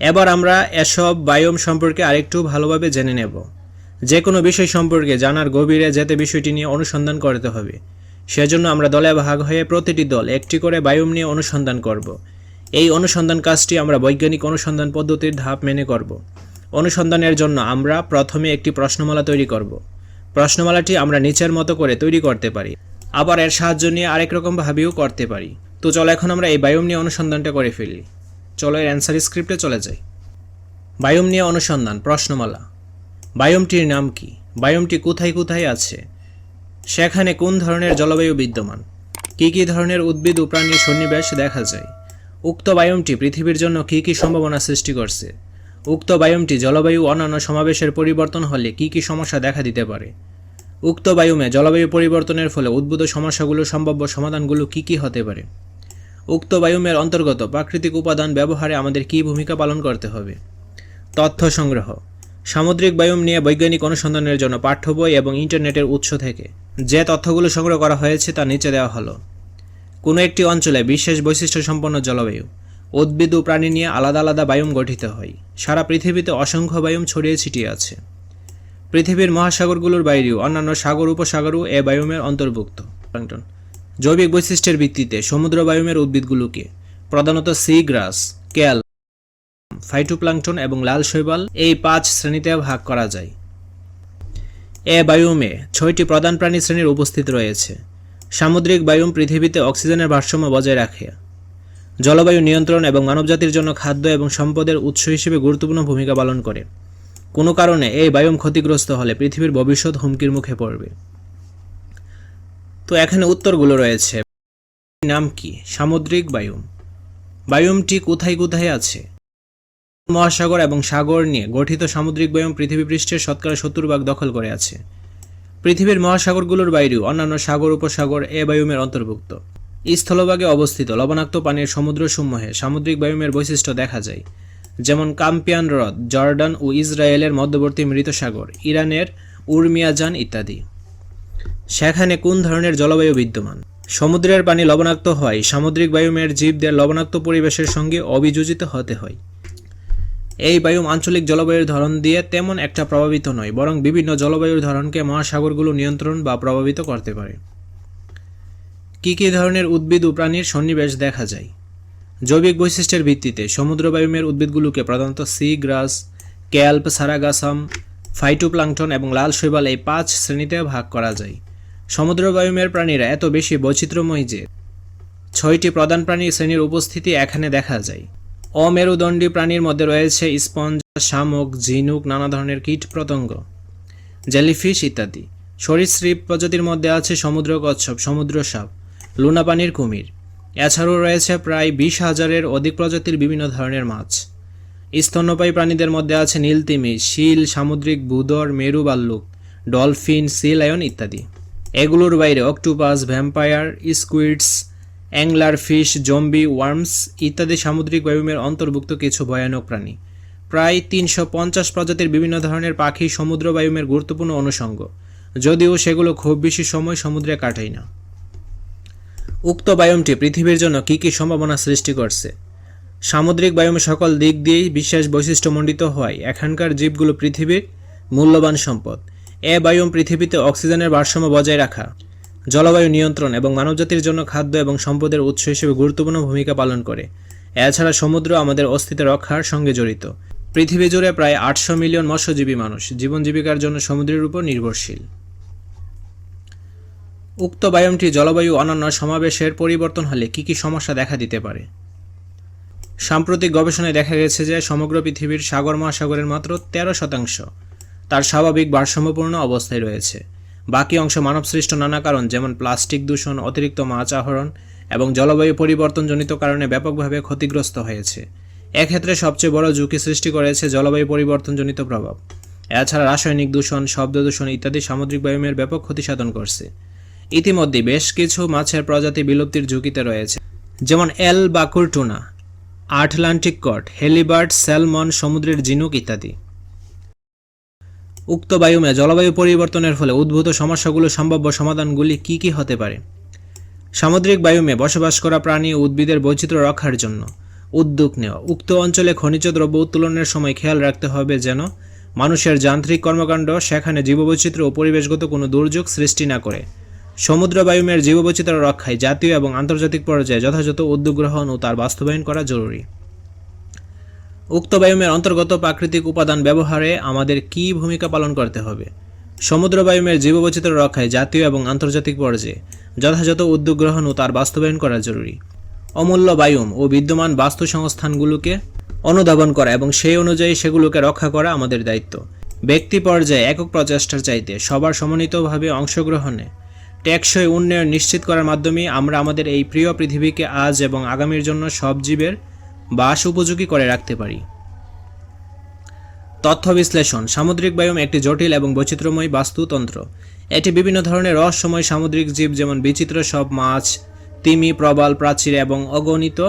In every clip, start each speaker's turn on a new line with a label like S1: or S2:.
S1: এবার আমরা এসব বায়োম সম্পর্কে আরেকটু ভালোভাবে জেনে নেব। যে কোনো বিষয় সম্পর্কে জানার গভীরে যেতে বিষয়টি নিয়ে অনুসন্ধান করতে হবে। সেজন্য আমরা দলে ভাগ হয়ে প্রতিটি দল একটি করে বায়োম নিয়ে অনুসন্ধান করব। এই অনুসন্ধান কাজটি আমরা বৈজ্ঞানিক অনুসন্ধান পদ্ধতির ধাপ মেনে করব। অনুসন্ধানের জন্য আমরা প্রথমে একটি প্রশ্নমালা তৈরি করব। প্রশ্নমালাটি আমরা নিচের মতো করে তৈরি করতে পারি। আবার এর সাহায্য নিয়ে আরেক রকম ভাবেও করতে পারি। তো চলো এখন আমরা এই বায়োম নিয়ে অনুসন্ধানটা করে ফেলি। চলো এর অ্যান্সার স্ক্রিপ্টে চলে যাই। বায়োম নিয়ে অনুসন্ধান, প্রশ্নমালা। বায়োমটির নাম কি? বায়োমটি কোথায় কোথায় আছে? সেখানে কোন ধরনের জলবায়ু বিদ্যমান? কী কী ধরনের উদ্ভিদ ও প্রাণীর সন্নিবেশ দেখা যায়? উক্ত বায়োমটি পৃথিবীর জন্য কী কী সম্ভাবনা সৃষ্টি করছে? উক্ত বায়োমটি জলবায়ু অন্যান্য সমাবেশের পরিবর্তন হলে কী কী সমস্যা দেখা দিতে পারে? উক্ত বায়ুমে জলবায়ু পরিবর্তনের ফলে উদ্ভূত সমস্যাগুলো সম্ভাব্য সমাধানগুলো কী কী হতে পারে? উক্ত বায়ুমের অন্তর্গত প্রাকৃতিক উপাদান ব্যবহারে আমাদের কী ভূমিকা পালন করতে হবে? তথ্য সংগ্রহ। সামুদ্রিক বায়ুম নিয়ে বৈজ্ঞানিক অনুসন্ধানের জন্য পাঠ্য বই এবং ইন্টারনেটের উৎস থেকে যে তথ্যগুলো সংগ্রহ করা হয়েছে তা নিচে দেওয়া হলো। কোনো একটি অঞ্চলে বিশেষ বৈশিষ্ট্য সম্পন্ন জলবায়ু, উদ্ভিদ ও প্রাণী নিয়ে আলাদা আলাদা বায়ুম গঠিত হয়। সারা পৃথিবীতে অসংখ্য বায়ুম ছড়িয়ে ছিটিয়ে আছে। পৃথিবীর মহাসাগরগুলোর বাইরেও অন্যান্য সাগর, উপসাগরও এ বায়ুমের অন্তর্ভুক্ত। জৈবিক বৈশিষ্ট্যের ভিত্তিতে সমুদ্র বায়ুমের উদ্ভিদগুলোকে প্রধানত সি গ্রাস, ক্যাল ফাইটোপ্লাঙ্কটন এবং লাল শৈবাল এই পাঁচ শ্রেণীতে ভাগ করা যায়। এ বায়ুমে ছয়টি প্রধান প্রাণী শ্রেণির উপস্থিত রয়েছে। সামুদ্রিক বায়ুম পৃথিবীতে অক্সিজেনের ভারসাম্য বজায় রাখে। জলবায়ু নিয়ন্ত্রণ এবং মানবজাতির জন্য খাদ্য এবং সম্পদের উৎস হিসেবে গুরুত্বপূর্ণ ভূমিকা পালন করে। কোনো কারণে এই বায়ুম ক্ষতিগ্রস্ত হলে পৃথিবীর ভবিষ্যৎ হুমকির মুখে পড়বে। তো এখানে উত্তরগুলো রয়েছে। নাম কি? সামুদ্রিক বায়ুম। বায়ুমটি কোথায় কোথায় আছে? মহাসাগর এবং সাগর নিয়ে গঠিত সামুদ্রিক বায়ুম পৃথিবী পৃষ্ঠের শতকরা সত্তর ভাগ দখল করে আছে। পৃথিবীর মহাসাগরগুলোর বাইরেও অন্যান্য সাগর, উপসাগর এ বায়ুমের অন্তর্ভুক্ত। স্থলভাগে অবস্থিত লবণাক্ত পানির সমুদ্রসমূহে সামুদ্রিক বায়ুমের বৈশিষ্ট্য দেখা যায়, যেমন কাম্পিয়ান হ্রদ, জর্ডান ও ইসরায়েলের মধ্যবর্তী মৃত সাগর ইরানের উর্মিয়াজান ইত্যাদি। সেখানে কোন ধরনের জলবায়ু বিদ্যমান? সমুদ্রের পানি লবণাক্ত হয়, সামুদ্রিক বায়ুমের জীবদের লবণাক্ত পরিবেশের সঙ্গে অভিযোজিত হতে হয়। এই বায়ুম আঞ্চলিক জলবায়ুর ধরন দিয়ে তেমন একটা প্রভাবিত নয়, বরং বিভিন্ন জলবায়ুর ধরনকে মহাসাগরগুলো নিয়ন্ত্রণ বা প্রভাবিত করতে পারে। কী কী ধরনের উদ্ভিদ ও প্রাণীর সন্নিবেশ দেখা যায়? জৈবিক বৈশিষ্ট্যের ভিত্তিতে সমুদ্র বায়ুমের উদ্ভিদগুলোকে প্রধানত সি, গ্রাস, ক্যাল্প সারাগাসাম ফাইটোপ্লাঙ্কটন এবং লাল শৈবাল এই পাঁচ শ্রেণীতে ভাগ করা যায়। সমুদ্র বায়ুমের প্রাণীরা এত বেশি বৈচিত্র্যময় যে ছয়টি প্রধান প্রাণী শ্রেণির উপস্থিতি এখানে দেখা যায়। অমেরুদণ্ডী প্রাণীর মধ্যে রয়েছে স্পঞ্জ, শামুক, ঝিনুক, নানা ধরনের কীট পতঙ্গ জেলিফিশ ইত্যাদি। সরীসৃপ প্রজাতির মধ্যে আছে সমুদ্র কচ্ছপ, সমুদ্র সাপ লুনা পানির কুমির। এছাড়াও রয়েছে প্রায় বিশ হাজারের অধিক প্রজাতির বিভিন্ন ধরনের মাছ। স্তন্যপায়ী প্রাণীদের মধ্যে আছে নীলতিমি, শিল, সামুদ্রিক বুদর, মেরু ভাল্লুক ডলফিন, সি লায়ন ইত্যাদি। এগুলোর বাইরে octopus, vampire, squids, angler fish, zombie, worms ইত্যাদি সামুদ্রিক বায়ুমের অন্তর্ভুক্ত কিছু ভয়ানক প্রাণী। প্রায় তিনশো পঞ্চাশ প্রজাতির বিভিন্ন ধরনের পাখি সমুদ্র বায়ুমের গুরুত্বপূর্ণ অনুষঙ্গ। যদিও সেগুলো খুব বেশি সময় সমুদ্রে কাটায় না। উক্ত বায়ুমটি পৃথিবীর জন্য কী কী সম্ভাবনা সৃষ্টি করছে? সামুদ্রিক বায়ুম সকল দিক দিয়েই বিশেষ বৈশিষ্ট্যমণ্ডিত হয়। এখানকার জীবগুলো পৃথিবীর মূল্যবান সম্পদ। এ বায়ুম পৃথিবীতে অক্সিজেনের ভারসাম্য বজায় রাখা, জলবায়ু নিয়ন্ত্রণ এবং মানবজাতির জন্য খাদ্য এবং সম্পদের উৎস হিসেবে গুরুত্বপূর্ণ ভূমিকা পালন করে। এছাড়া সমুদ্র আমাদের অস্তিত্ব রক্ষার সঙ্গে জড়িত। পৃথিবী জুড়ে প্রায় আটশো মিলিয়ন মৎস্যজীবী মানুষ জীবন জীবিকার জন্য সমুদ্রের উপর নির্ভরশীল। উক্ত বায়ুমটি জলবায়ু অন্যান্য সমাবেশের পরিবর্তন হলে কী কী সমস্যা দেখা দিতে পারে? সাম্প্রতিক গবেষণায় দেখা গেছে যে সমগ্র পৃথিবীর সাগর মহাসাগরের মাত্র তেরো শতাংশ তার স্বাভাবিক ভারসাম্যপূর্ণ অবস্থায় রয়েছে। বাকি অংশ মানবসৃষ্ট নানা কারণ, যেমন প্লাস্টিক দূষণ, অতিরিক্ত মাছ আহরণ এবং জলবায়ু পরিবর্তনজনিত কারণে ব্যাপকভাবে ক্ষতিগ্রস্ত হয়েছে। এক্ষেত্রে সবচেয়ে বড় ঝুঁকি সৃষ্টি করেছে জলবায়ু পরিবর্তনজনিত প্রভাব। এছাড়া রাসায়নিক দূষণ, শব্দ দূষণ ইত্যাদি সামুদ্রিক বায়ুমের ব্যাপক ক্ষতি সাধন করছে। ইতিমধ্যে বেশ কিছু মাছের প্রজাতি বিলুপ্তির ঝুঁকিতে রয়েছে, যেমন albacore tuna Atlantic cod halibut salmon, সমুদ্রের ঝিনুক ইত্যাদি। উক্ত বায়ুমে জলবায়ু পরিবর্তনের ফলে উদ্ভূত সমস্যাগুলো, সম্ভাব্য সমাধানগুলি কী কী হতে পারে? সামুদ্রিক বায়ুমে বসবাস করা প্রাণী ও উদ্ভিদের বৈচিত্র্য রক্ষার জন্য উদ্যোগ নেওয়া। উক্ত অঞ্চলে খনিজ দ্রব্য উত্তোলনের সময় খেয়াল রাখতে হবে যেন মানুষের যান্ত্রিক কর্মকাণ্ড, সেখানে জীববৈচিত্র্য ও পরিবেশগত কোনো দুর্যোগ সৃষ্টি না করে। সমুদ্র বায়ুমের জীববৈচিত্র্য রক্ষায় জাতীয় এবং আন্তর্জাতিক পর্যায়ে যথাযথ উদ্যোগ গ্রহণ ও তার বাস্তবায়ন করা জরুরি। উক্ত বায়ুমের অন্তর্গত প্রাকৃতিক উপাদান ব্যবহারে আমাদের কী ভূমিকা পালন করতে হবে? সমুদ্র বায়ুমের জীববৈচিত্র্য রক্ষায় জাতীয় এবং আন্তর্জাতিক পর্যায়ে যথাযথ উদ্যোগ গ্রহণ ও তার বাস্তবায়ন করা জরুরি। অমূল্য বায়ুম ও বিদ্যমান বাস্তু সংস্থানগুলোকে অনুধাবন করা এবং সেই অনুযায়ী সেগুলোকে রক্ষা করা আমাদের দায়িত্ব। ব্যক্তি পর্যায়ে একক প্রচেষ্টার চাইতে সবার সমন্বিতভাবে অংশগ্রহণে টেকসই উন্নয়ন নিশ্চিত করার মাধ্যমে আমরা আমাদের এই প্রিয় পৃথিবীকে আজ এবং আগামীর জন্য সব জীবের বাস উপযোগী করে রাখতে পারি। তথ্য বিশ্লেষণ, সামুদ্রিক বায়ুম একটি জটিল এবং বৈচিত্র্যময় বাস্তুতন্ত্র। এটি বিভিন্ন ধরনের রহস্যময় সামুদ্রিক জীব যেমন বিচিত্র সব মাছ, তিমি, প্রবাল, প্রাচীর এবং অগণিত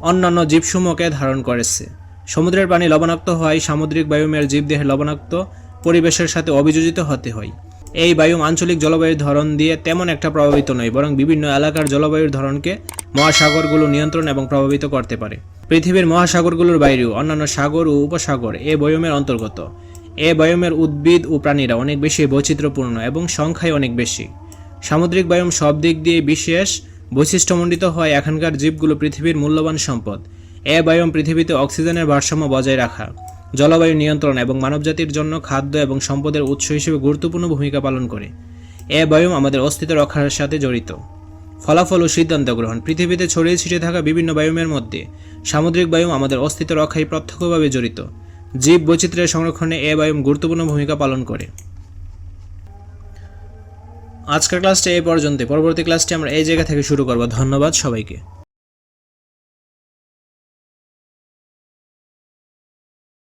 S1: অন্যান্য জীবসমূহকে ধারণ করেছে। সমুদ্রের পানি লবণাক্ত হওয়ায় সামুদ্রিক বায়ুমের জীবদেহে লবণাক্ত পরিবেশের সাথে অভিযোজিত হতে হয়। এই বায়ুম আঞ্চলিক জলবায়ুর ধরন দিয়ে তেমন একটা প্রভাবিত নয়, বরং বিভিন্ন এলাকার জলবায়ুর ধরনকে মহাসাগরগুলো নিয়ন্ত্রণ এবং প্রভাবিত করতে পারে। পৃথিবীর মহাসাগরগুলোর বাইরেও অন্যান্য সাগর ও উপসাগর এ বয়মের অন্তর্গত। এ বয়মের উদ্ভিদ ও প্রাণীরা অনেক বেশি বৈচিত্র্যপূর্ণ এবং সংখ্যায় অনেক বেশি। সামুদ্রিক বায়ুম সব দিক দিয়ে বিশেষ বৈশিষ্ট্যমণ্ডিত হয় এখানকার জীবগুলো পৃথিবীর মূল্যবান সম্পদ। এ বায়ুম পৃথিবীতে অক্সিজেনের ভারসাম্য বজায় রাখা। জলবায়ু নিয়ন্ত্রণ এবং মানবজাতির জন্য খাদ্য এবং সম্পদের উৎস হিসেবে গুরুত্বপূর্ণ ভূমিকা পালন করে। এ বায়ুম আমাদের অস্তিত্ব রক্ষার সাথে জড়িত। ফলাফল ও সিদ্ধান্ত গ্রহণ। পৃথিবীতে ছড়িয়ে ছিটিয়ে থাকা বিভিন্ন বায়ুমের মধ্যে সামুদ্রিক বায়ুম আমাদের অস্তিত্ব রক্ষায় প্রত্যক্ষভাবে জড়িত। জীব বৈচিত্র্যের সংরক্ষণে এ বায়ুম গুরুত্বপূর্ণ ভূমিকা পালন করে। আজকের ক্লাসটা এই পর্যন্ত পরবর্তী ক্লাসটি আমরা এই জায়গা থেকে শুরু করব। ধন্যবাদ সবাইকে।